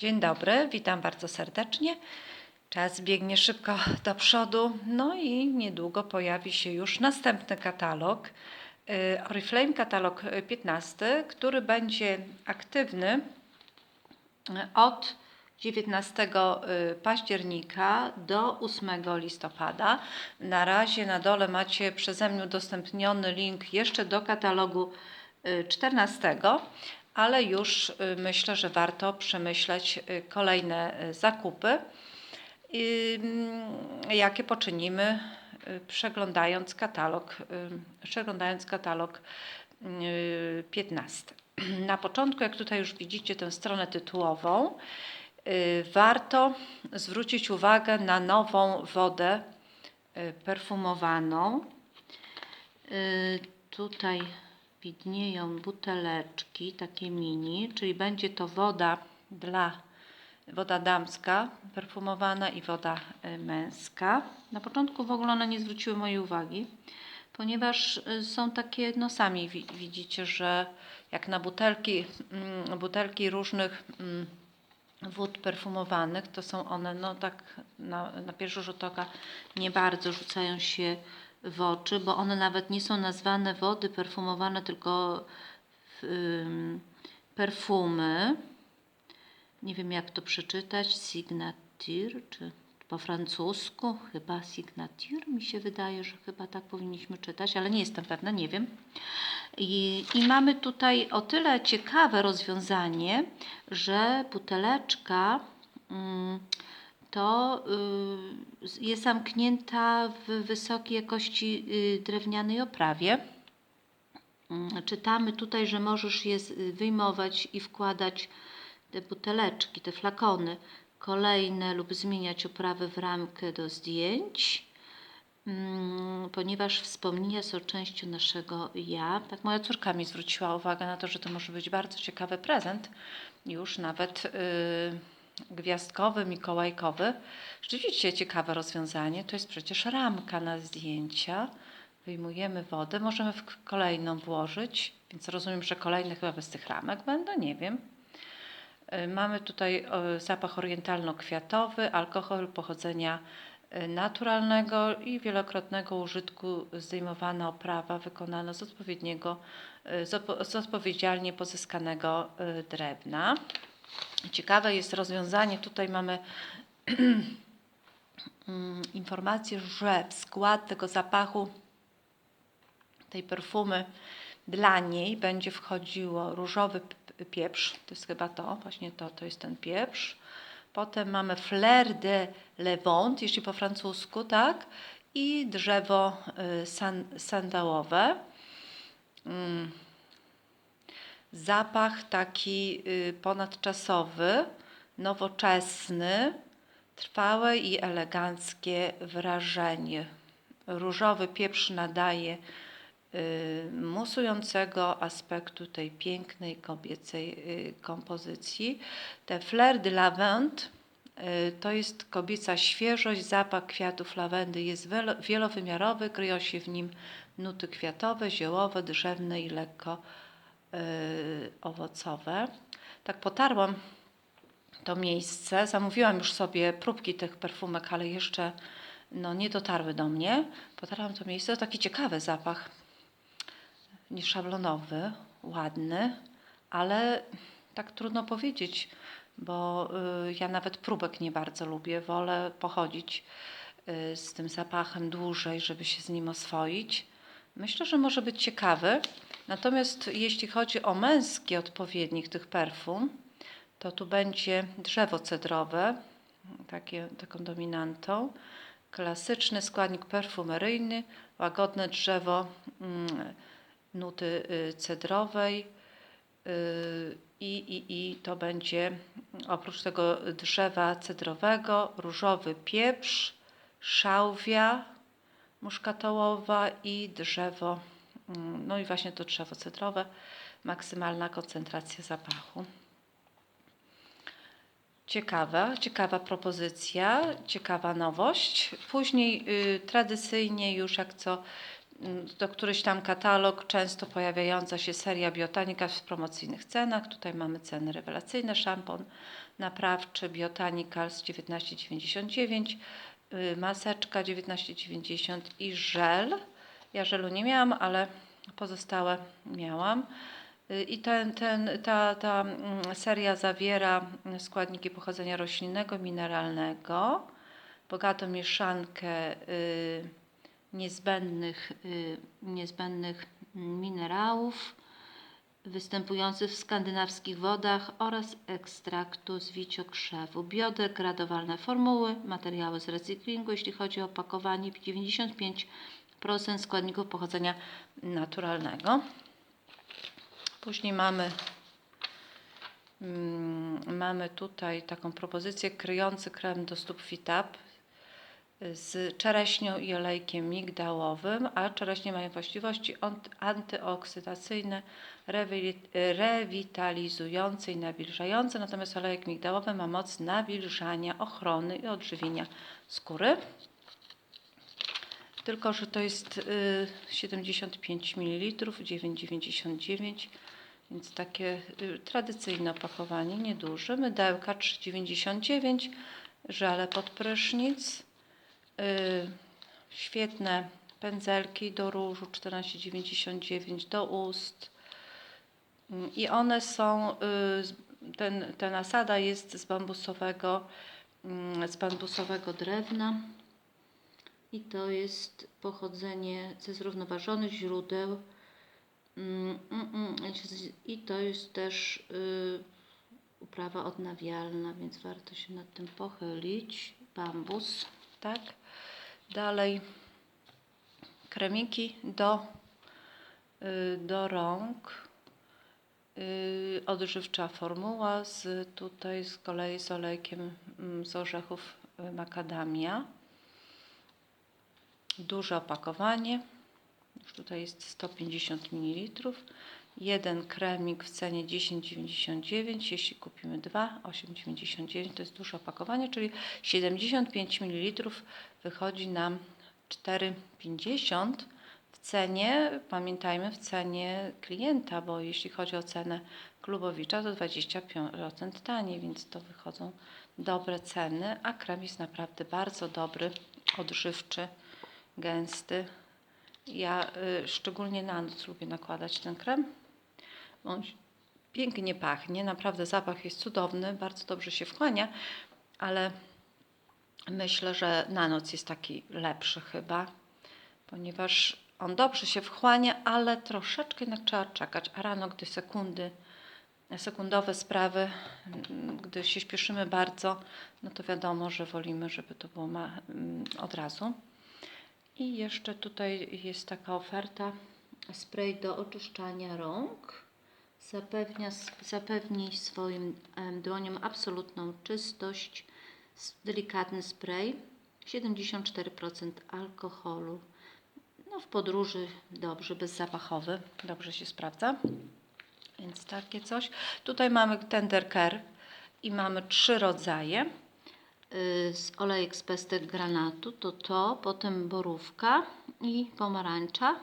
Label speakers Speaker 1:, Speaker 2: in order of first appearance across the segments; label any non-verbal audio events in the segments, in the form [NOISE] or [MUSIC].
Speaker 1: Dzień dobry, witam bardzo serdecznie. Czas biegnie szybko do przodu, no i niedługo pojawi się już następny katalog. y, Oriflame katalog y, 15, który będzie aktywny y, od 19 y, października do 8 listopada. Na razie na dole macie przeze mnie udostępniony link jeszcze do katalogu y, 14, ale już y, myślę, że warto przemyśleć y, kolejne y, zakupy, mm, jakie poczynimy przeglądając katalog, przeglądając katalog y, 15. [CLEARS THROAT] Na początku, jak tutaj już widzicie tę stronę tytułową, warto zwrócić uwagę na nową wodę perfumowaną. Tutaj widnieją buteleczki, takie mini, czyli będzie to woda dla woda damska perfumowana i woda y, męska. Na początku w ogóle one nie zwróciły mojej uwagi, ponieważ y, są takie, no sami wi- widzicie, że jak na butelki, mm, butelki różnych mm, wód perfumowanych, to są one, no tak na, na pierwszy rzut oka nie bardzo rzucają się w oczy, bo one nawet nie są nazwane wody perfumowane, tylko perfumy. Nie wiem jak to przeczytać, signature, czy po francusku, chyba signature, mi się wydaje, że chyba tak powinniśmy czytać, ale nie jestem pewna, nie wiem. I, I mamy tutaj o tyle ciekawe rozwiązanie, że buteleczka to y, jest zamknięta w wysokiej jakości y, drewnianej oprawie. Mm, Czytamy tutaj, że możesz je wyjmować i wkładać te buteleczki, te flakony kolejne lub zmieniać oprawę w ramkę do zdjęć, mm, ponieważ wspomnienia są częścią naszego ja. Tak moja córka mi zwróciła uwagę na to, że to może być bardzo ciekawy prezent, już nawet y, gwiazdkowy, mikołajkowy. Rzeczywiście ciekawe rozwiązanie. To jest przecież ramka na zdjęcia. Wyjmujemy wodę, możemy w kolejną włożyć, więc rozumiem, że kolejne chyba bez tych ramek będą, nie wiem. Y, Mamy tutaj y, zapach orientalno-kwiatowy, alkohol pochodzenia y, naturalnego i wielokrotnego użytku zdejmowana oprawa wykonana z odpowiedniego, z odpowiedzialnie pozyskanego drewna. Ciekawe jest rozwiązanie, tutaj mamy [CLEARS THROAT] mm, informację, że w skład tego zapachu, tej perfumy dla niej będzie wchodziło różowy pieprz, to jest chyba to, właśnie to, to jest ten pieprz. Potem mamy fleur de levant, jeśli po francusku, tak? I drzewo y, san, sandałowe. Mm. Zapach taki y, ponadczasowy, nowoczesny, trwałe i eleganckie wrażenie. Różowy pieprz nadaje y, musującego aspektu tej pięknej kobiecej y, kompozycji. Te fleur de lavande to jest kobieca świeżość, zapach kwiatów lawendy jest wielo- wielowymiarowy, kryją się w nim nuty kwiatowe, ziołowe, drzewne i lekko owocowe. Tak potarłam to miejsce. Zamówiłam już sobie próbki tych perfumek, ale jeszcze no, nie dotarły do mnie. Potarłam to miejsce. To taki ciekawy zapach, nieszablonowy, ładny, ale tak trudno powiedzieć, bo y, ja nawet próbek nie bardzo lubię. Wolę pochodzić y, z tym zapachem dłużej, żeby się z nim oswoić. Myślę, że może być ciekawy. Natomiast jeśli chodzi o męski odpowiednik tych perfum, to tu będzie drzewo cedrowe, takie, taką dominantą. Klasyczny składnik perfumeryjny, łagodne drzewo mm, nuty y, cedrowej. y, I, i, I to będzie oprócz tego drzewa cedrowego różowy pieprz, szałwia muszkatołowa i drzewo, no i właśnie to drzewo maksymalna koncentracja zapachu. Ciekawa, ciekawa propozycja, ciekawa nowość. Później y, tradycyjnie już jak co mm, to któryś tam katalog, często pojawiająca się seria Biotanika w promocyjnych cenach. Tutaj mamy ceny rewelacyjne. Szampon naprawczy Biotanikal z 19,99, y, maseczka 19,90 i żel. Ja żelu nie miałam, ale pozostałe miałam. Y, I ten, ten, ta, ta mm, seria zawiera składniki pochodzenia roślinnego, mineralnego, bogatą mieszankę y, niezbędnych, y, niezbędnych minerałów występujących w skandynawskich wodach oraz ekstraktu z wiciokrzewu. Biodegradowalne formuły, materiały z recyklingu, jeśli chodzi o opakowanie, 95% składników pochodzenia naturalnego. Później mamy, mm, mamy tutaj taką propozycję kryjący krem do stóp Fitap z czereśnią i olejkiem migdałowym, a czereśnie mają właściwości antyoksydacyjne, rewi- rewitalizujące i nawilżające, natomiast olejek migdałowy ma moc nawilżania, ochrony i odżywienia skóry. Tylko, że to jest y, 75 ml, 9,99 więc takie y, tradycyjne opakowanie, nieduże. Mydełka 3,99, żele pod prysznic, y, świetne pędzelki do różu 14,99 do ust. I one są, y, ten, ta nasada jest z bambusowego, mm, z bambusowego drewna. I to jest pochodzenie ze zrównoważonych źródeł. Mm, mm, mm, I to jest też y, uprawa odnawialna, więc warto się nad tym pochylić. Bambus, tak. Dalej kremiki do, y, do rąk. Y, odżywcza formuła z tutaj z kolei z olejkiem z orzechów makadamia. Duże opakowanie. Już tutaj jest 150 ml. Jeden kremik w cenie 10,99. Jeśli kupimy dwa, 8,99 to jest duże opakowanie, czyli 75 ml wychodzi nam 4,50 w cenie, pamiętajmy, w cenie klienta, bo jeśli chodzi o cenę klubowicza, to 25% taniej, więc to wychodzą dobre ceny, a krem jest naprawdę bardzo dobry, odżywczy, gęsty. Ja y, szczególnie na noc lubię nakładać ten krem. On pięknie pachnie, naprawdę zapach jest cudowny, bardzo dobrze się wchłania, ale myślę, że na noc jest taki lepszy chyba, ponieważ on dobrze się wchłania, ale troszeczkę jednak trzeba czekać, a rano, gdy sekundy, sekundowe sprawy, gdy się śpieszymy bardzo, no to wiadomo, że wolimy, żeby to było mm, od razu. I jeszcze tutaj jest taka oferta spray do oczyszczania rąk. Zapewnia, zapewni swoim dłoniom absolutną czystość. Delikatny spray. 74% alkoholu. No w podróży dobrze, bezzapachowy. Dobrze się sprawdza. Więc takie coś. Tutaj mamy tender care i mamy trzy rodzaje z olejek z pestek granatu, to to, potem borówka i pomarańcza.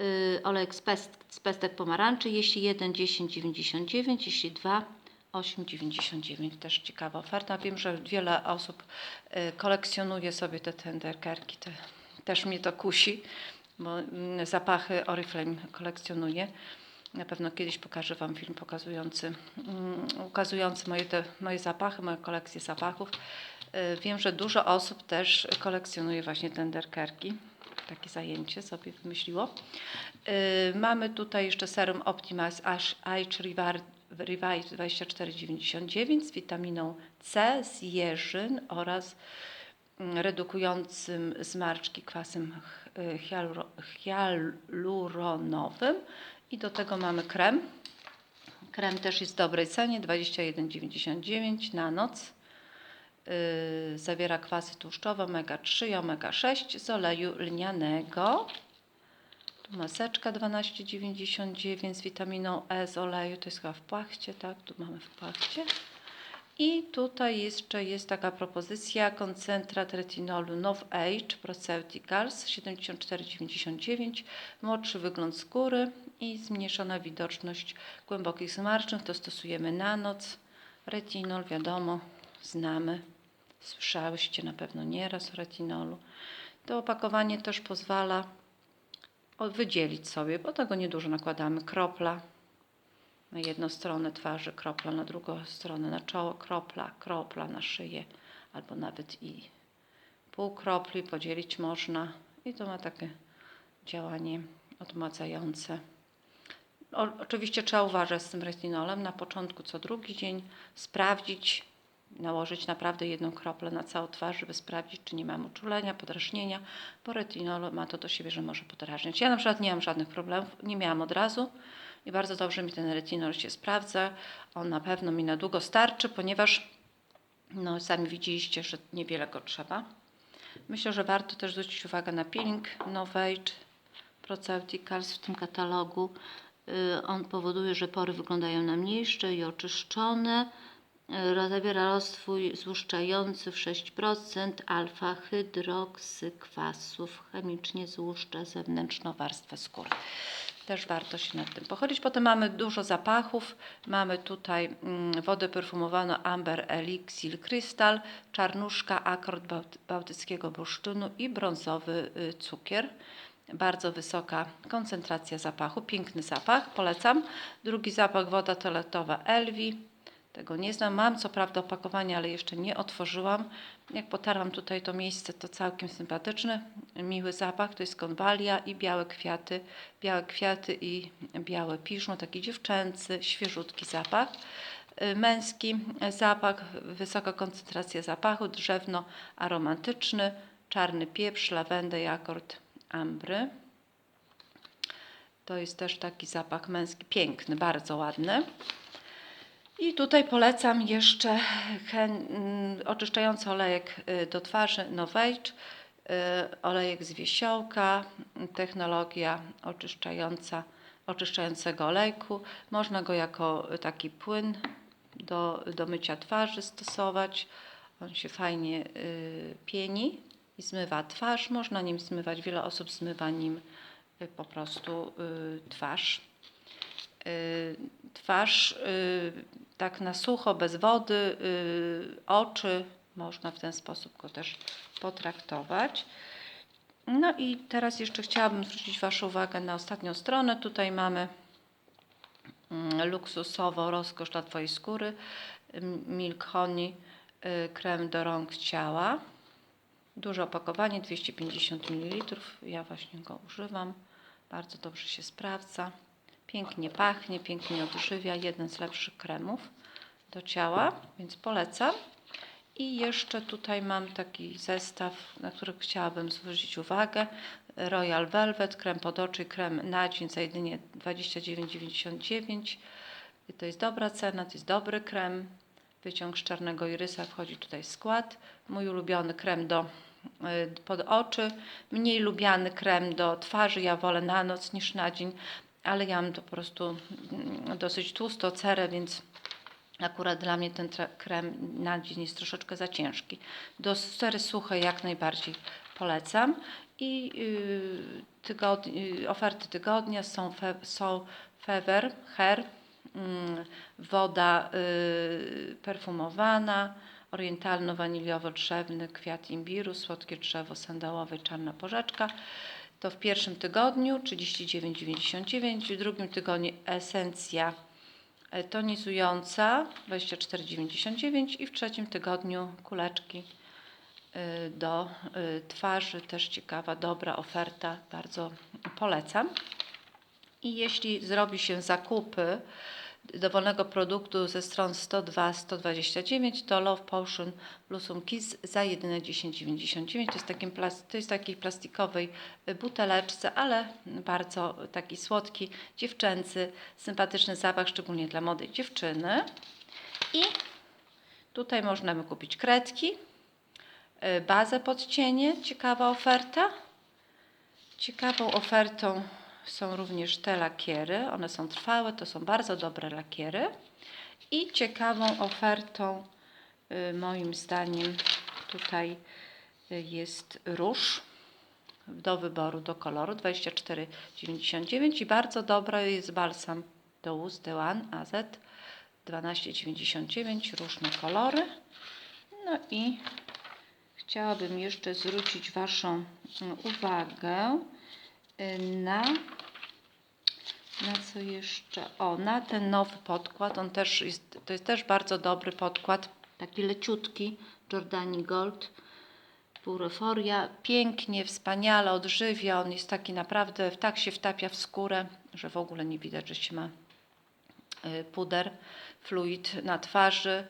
Speaker 1: Y, Olejek z, pest, z pestek pomarańczy, jeśli jeden 10,99, jeśli dwa 8,99. Też ciekawa oferta. Wiem, że wiele osób y, kolekcjonuje sobie te tenderkerki. Te, też mnie to kusi, bo mm, zapachy Oriflame kolekcjonuję. Na pewno kiedyś pokażę Wam film pokazujący, mm, ukazujący moje, te, moje zapachy, moją kolekcję zapachów. Y, Wiem, że dużo osób też kolekcjonuje właśnie tenderkerki. Takie zajęcie sobie wymyśliło. Y, Mamy tutaj jeszcze serum Optimize Age Revive Revive 2499 z witaminą C, z jeżyn oraz mm, redukującym zmarszczki kwasem y, hialuro- hialuronowym. I do tego mamy krem. Krem też jest w dobrej cenie, 21,99 na noc. Yy, zawiera kwasy tłuszczowe omega-3 i omega-6 z oleju lnianego. Tu maseczka 12,99 z witaminą E z oleju, to jest chyba w płachcie, tak? Tu mamy w płachcie. I tutaj jeszcze jest taka propozycja koncentrat retinolu Nov Age Proceuticals 74,99 młodszy wygląd skóry i zmniejszona widoczność głębokich zmarszczyn. To stosujemy na noc. Retinol wiadomo, znamy. Słyszałyście na pewno nieraz o retinolu. To opakowanie też pozwala wydzielić sobie, bo tego niedużo nakładamy. Kropla na jedną stronę twarzy, kropla na drugą stronę na czoło, kropla, kropla na szyję, albo nawet i pół kropli podzielić można. I to ma takie działanie odmładzające. O, oczywiście trzeba uważać z tym retinolem. Na początku co drugi dzień sprawdzić, nałożyć naprawdę jedną kroplę na całą twarz, żeby sprawdzić, czy nie mamy uczulenia, podrażnienia, bo retinol ma to do siebie, że może podrażniać. Ja na przykład nie mam żadnych problemów, nie miałam od razu i bardzo dobrze mi ten retinol się sprawdza. On na pewno mi na długo starczy, ponieważ no, sami widzieliście, że niewiele go trzeba. Myślę, że warto też zwrócić uwagę na peeling Novage Proceuticals w tym katalogu. Y, On powoduje, że pory wyglądają na mniejsze i oczyszczone. Y, Zawiera roztwój złuszczający w 6% alfa-hydroksykwasów. Chemicznie złuszcza zewnętrzną warstwę skóry. Też warto się nad tym pochylić. Potem mamy dużo zapachów. Mamy tutaj mm, wodę perfumowaną Amber Elixir Crystal, czarnuszka, akord bałty- bałtyckiego bursztynu i brązowy y, cukier. Bardzo wysoka koncentracja zapachu, piękny zapach, polecam. Drugi zapach woda toaletowa Elvi. Tego nie znam. Mam co prawda opakowanie, ale jeszcze nie otworzyłam. Jak potarłam tutaj to miejsce, to całkiem sympatyczny, miły zapach. To jest konwalia i białe kwiaty. Białe kwiaty i białe piżmo, taki dziewczęcy, świeżutki zapach. Y, Męski zapach, wysoka koncentracja zapachu, drzewno aromatyczny, czarny pieprz, lawendę i akord ambry. To jest też taki zapach męski, piękny, bardzo ładny. I tutaj polecam jeszcze hen, mm, oczyszczający olejek y, do twarzy Novage, y, olejek z wiesiołka, y, technologia oczyszczająca, oczyszczającego olejku. Można go jako y, taki płyn do, do mycia twarzy stosować. On się fajnie pieni zmywa twarz. Można nim zmywać, wiele osób zmywa nim y, po prostu y, twarz y, twarz tak na sucho, bez wody, oczy. Można w ten sposób go też potraktować. No i teraz jeszcze chciałabym zwrócić Waszą uwagę na ostatnią stronę. Tutaj mamy mm, luksusowo rozkosz dla Twojej skóry. Milk Honey, krem do rąk ciała. Duże opakowanie, 250 ml. Ja właśnie go używam. Bardzo dobrze się sprawdza. Pięknie pachnie, pięknie odżywia. Jeden z lepszych kremów do ciała, więc polecam. I jeszcze tutaj mam taki zestaw, na który chciałabym zwrócić uwagę. Royal Velvet, krem pod oczy, krem na dzień za jedynie 29,99. I To jest dobra cena, to jest dobry krem. Wyciąg z czarnego irysa wchodzi tutaj w skład. Mój ulubiony krem do y, pod oczy. Mniej lubiany krem do twarzy. Ja wolę na noc niż na dzień, ale ja mam to po prostu mm, dosyć tłustą cerę, więc akurat dla mnie ten krem na dzień jest troszeczkę za ciężki. Do cery suchej jak najbardziej polecam. I yy, tygod- yy, oferty tygodnia są, fe- są Fever Hair, woda yy, perfumowana, orientalno-waniliowo-drzewny kwiat imbiru, słodkie drzewo sandałowe, czarna porzeczka. To w pierwszym tygodniu 39,99, w drugim tygodniu esencja tonizująca 24,99 i w trzecim tygodniu kuleczki y, do y, twarzy. Też ciekawa, dobra oferta, bardzo polecam. I jeśli zrobi się zakupy dowolnego produktu ze stron 102-129, to Love Potion Blusum Kiss za jedyne 10,99. To jest, takim to jest takiej plastikowej y, buteleczce, ale bardzo taki słodki, dziewczęcy, sympatyczny zapach, szczególnie dla młodej dziewczyny. I tutaj można by kupić kredki, y, bazę pod cienie, ciekawa oferta. Ciekawą ofertą są również te lakiery. One są trwałe, to są bardzo dobre lakiery. I ciekawą ofertą y, moim zdaniem tutaj y, jest róż do wyboru, do koloru 24,99 i bardzo dobry jest balsam do ust One AZ 12,99 różne kolory. No i chciałabym jeszcze zwrócić Waszą mm, uwagę y, na na co jeszcze? O, na ten nowy podkład. On też jest, to jest też bardzo dobry podkład. Taki leciutki Jordani Gold. Pureforia. Pięknie, wspaniale odżywia. On jest taki naprawdę, tak się wtapia w skórę, że w ogóle nie widać, że się ma y, puder, fluid na twarzy.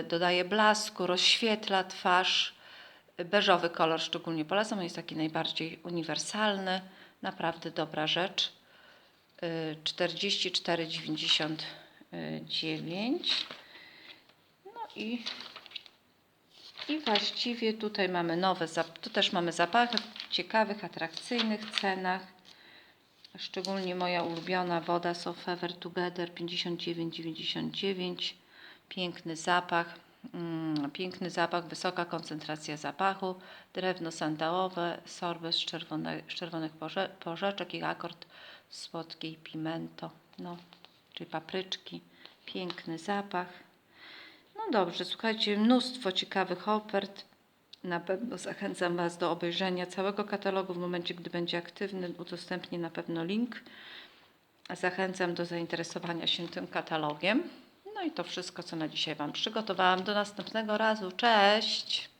Speaker 1: y, Dodaje blasku, rozświetla twarz. Beżowy kolor szczególnie polecam. Jest taki najbardziej uniwersalny. Naprawdę dobra rzecz. Y, 44,99. No i, i właściwie tutaj mamy nowe, tu też mamy zapachy w ciekawych, atrakcyjnych cenach. Szczególnie moja ulubiona woda So Fever Together 59,99. Piękny zapach. Mm, piękny zapach, wysoka koncentracja zapachu, drewno sandałowe, sorbet z, czerwone, z czerwonych porze, porzeczek i akord słodkiej pimento, no, czyli papryczki. Piękny zapach. No dobrze, słuchajcie, mnóstwo ciekawych ofert. Na pewno zachęcam Was do obejrzenia całego katalogu w momencie, gdy będzie aktywny. Udostępnię na pewno link. Zachęcam do zainteresowania się tym katalogiem. No i to wszystko, co na dzisiaj Wam przygotowałam. Do następnego razu. Cześć!